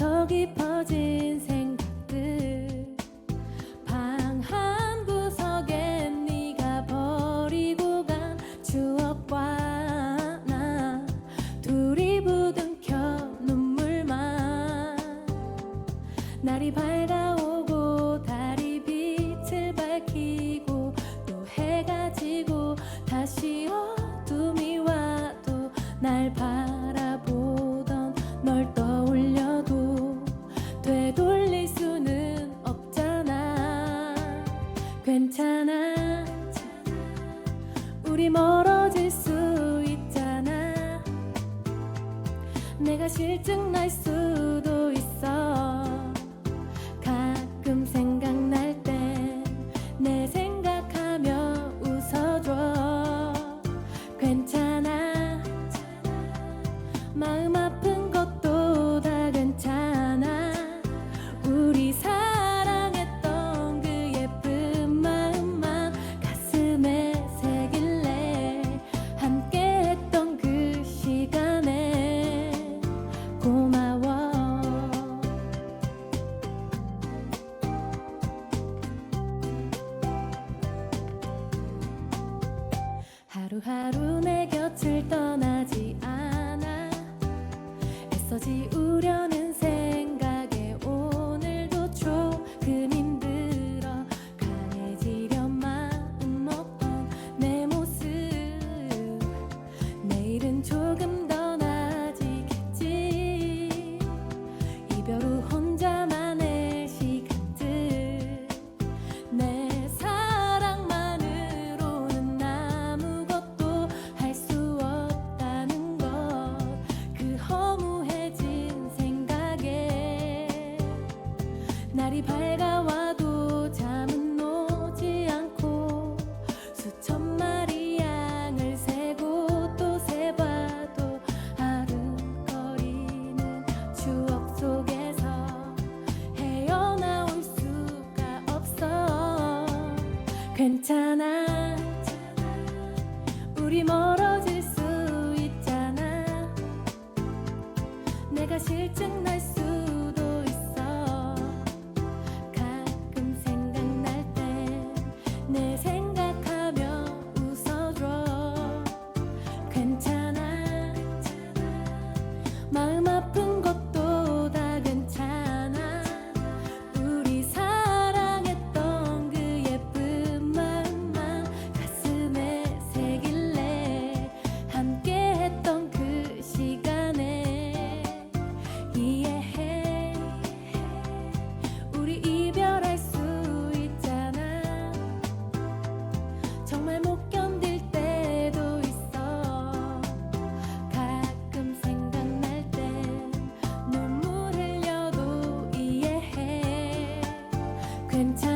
더 깊어진 생각들. 방 한 구석에 네가 버리고 간 추억과 나. 둘이 부둥켜 눈물만. 날이 밝아 괜찮아. 우리 멀어질 수 있잖아. 내가 실증 날 수도 있어. 하루하루 내 곁을 떠 괜찮아. 우리 멀어질 수 있잖아. 내가 실증 날수 can tell.